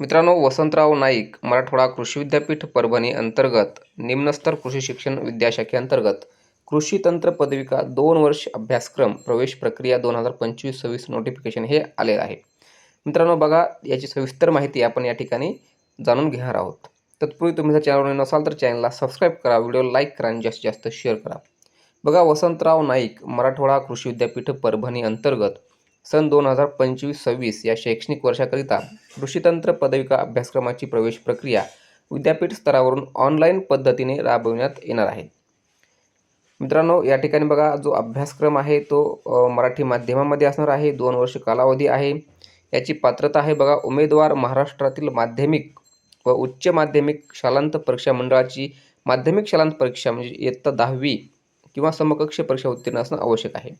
मित्रांनो वसंतराव नाईक मराठवाडा कृषी विद्यापीठ परभणी अंतर्गत निम्नस्तर कृषी शिक्षण विद्याशाखेअंतर्गत कृषी तंत्र पदविका दोन वर्ष अभ्यासक्रम प्रवेश प्रक्रिया दोन हजार पंचवीस सव्वीस नोटिफिकेशन हे आलेलं आहे. मित्रांनो बघा याची सविस्तर माहिती आपण या ठिकाणी जाणून घेणार आहोत. तत्पूर्वी तुम्ही जर चॅनलवर नसाल तर चॅनलला सबस्क्राईब करा व्हिडिओ लाईक करा आणि जास्तीत जास्त शेअर करा. बघा वसंतराव नाईक मराठवाडा कृषी विद्यापीठ परभणी अंतर्गत सन दोन हजार पंचवीस सव्वीस या शैक्षणिक वर्षाकरिता कृषीतंत्र पदविका अभ्यासक्रमाची प्रवेश प्रक्रिया विद्यापीठ स्तरावरून ऑनलाईन पद्धतीने राबविण्यात येणार आहे. मित्रांनो या ठिकाणी बघा जो अभ्यासक्रम आहे तो मराठी माध्यमामध्ये असणार आहे. दोन वर्ष कालावधी आहे. याची पात्रता आहे बघा उमेदवार महाराष्ट्रातील माध्यमिक व उच्च माध्यमिक शालांत परीक्षा मंडळाची माध्यमिक शालांत परीक्षा म्हणजे इयत्ता दहावी किंवा समकक्ष परीक्षा उत्तीर्ण असणं आवश्यक आहे.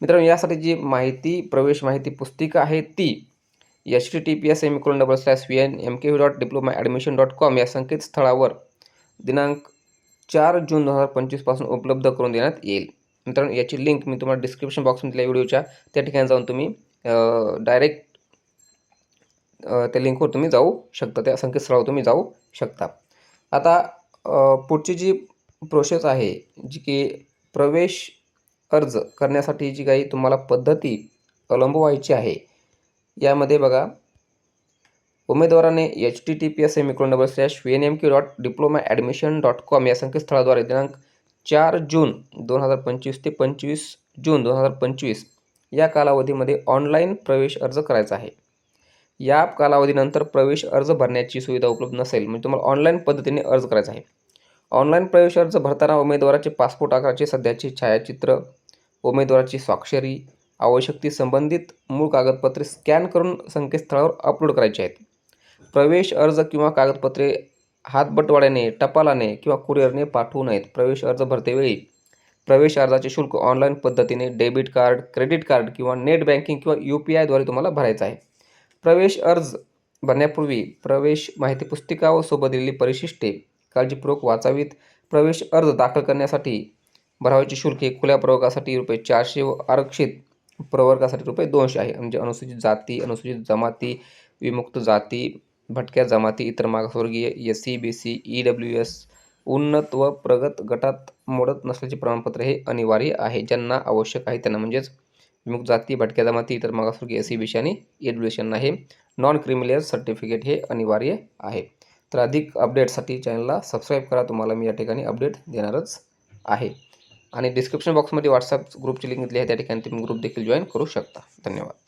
मित्रांनो यासाठी जी माहिती प्रवेश माहिती पुस्तिका आहे ती H T T P S M equal double slash V N M K V dot diploma admission dot com या संकेतस्थळावर दिनांक चार जून दोन हजार पंचवीसपासून उपलब्ध करून देण्यात येईल. मित्रांनो याची लिंक मी तुम्हाला डिस्क्रिप्शन बॉक्समध्ये दिल्या व्हिडिओच्या त्या ठिकाणी जाऊन तुम्ही डायरेक्ट त्या लिंकवर तुम्ही जाऊ शकता त्या संकेतस्थळावर तुम्ही जाऊ शकता. आता पुढची जी प्रोसेस आहे जी की प्रवेश अर्ज करण्यासाठी जी काही तुम्हाला पद्धती अवलंबवायची आहे यामध्ये बघा उमेदवाराने H T T P S M equal double slash V N M Q dot diploma admission dot com या संकेतस्थळाद्वारे दिनांक चार जून दोन हजार पंचवीस ते पंचवीस जून दोन हजार पंचवीस या कालावधीमध्ये ऑनलाईन प्रवेश अर्ज करायचा आहे. या कालावधीनंतर प्रवेश अर्ज भरण्याची सुविधा उपलब्ध नसेल म्हणजे तुम्हाला ऑनलाईन पद्धतीने अर्ज करायचा आहे. ऑनलाईन प्रवेश अर्ज भरताना उमेदवाराचे पासपोर्ट आकाराचे सध्याचे छायाचित्र उमेदवाराची स्वाक्षरी आवश्यक ती संबंधित मूळ कागदपत्रे स्कॅन करून संकेतस्थळावर अपलोड करायची आहेत. प्रवेश अर्ज किंवा कागदपत्रे हातबटवाड्याने टपालाने किंवा कुरिअरने पाठवू नयेत. प्रवेश अर्ज भरतेवेळी प्रवेश अर्जाचे शुल्क ऑनलाईन पद्धतीने डेबिट कार्ड क्रेडिट कार्ड किंवा नेट बँकिंग किंवा यू पी आयद्वारे तुम्हाला भरायचा आहे. प्रवेश अर्ज भरण्यापूर्वी प्रवेश माहिती पुस्तिका व सोबत दिलेली परिशिष्टे काळजीपूर्वक वाचावीत. प्रवेश अर्ज दाखल करण्यासाठी भरावायचे शुल्क हे खुल्या प्रवर्गासाठी रुपये चारशे व आरक्षित प्रवर्गासाठी रुपये दोनशे आहे. म्हणजे अनुसूचित जाती अनुसूचित जमाती विमुक्त जाती भटक्या जमाती इतर मागासवर्गीय S C B C E W S उन्नत व प्रगत गटात मोडत नसल्याचे प्रमाणपत्र हे अनिवार्य आहे. ज्यांना आवश्यक आहे त्यांना म्हणजेच विमुक्त जाती भटक्या जमाती इतर मागासवर्गीय एस सी बी सी आणि ई डब्ल्यू एस यांना हे नॉन क्रिमिलियर सर्टिफिकेट हे अनिवार्य आहे. तर अधिक अपडेटसाठी चॅनलला सबस्क्राईब करा. तुम्हाला मी या ठिकाणी अपडेट देणारच आहे. आणि डिस्क्रिप्शन बॉक्समध्ये व्हॉट्सअप ग्रुपची लिंक दिली आहे त्या ठिकाणी तुम्ही ग्रुप देखील जॉईन करू शकता. धन्यवाद.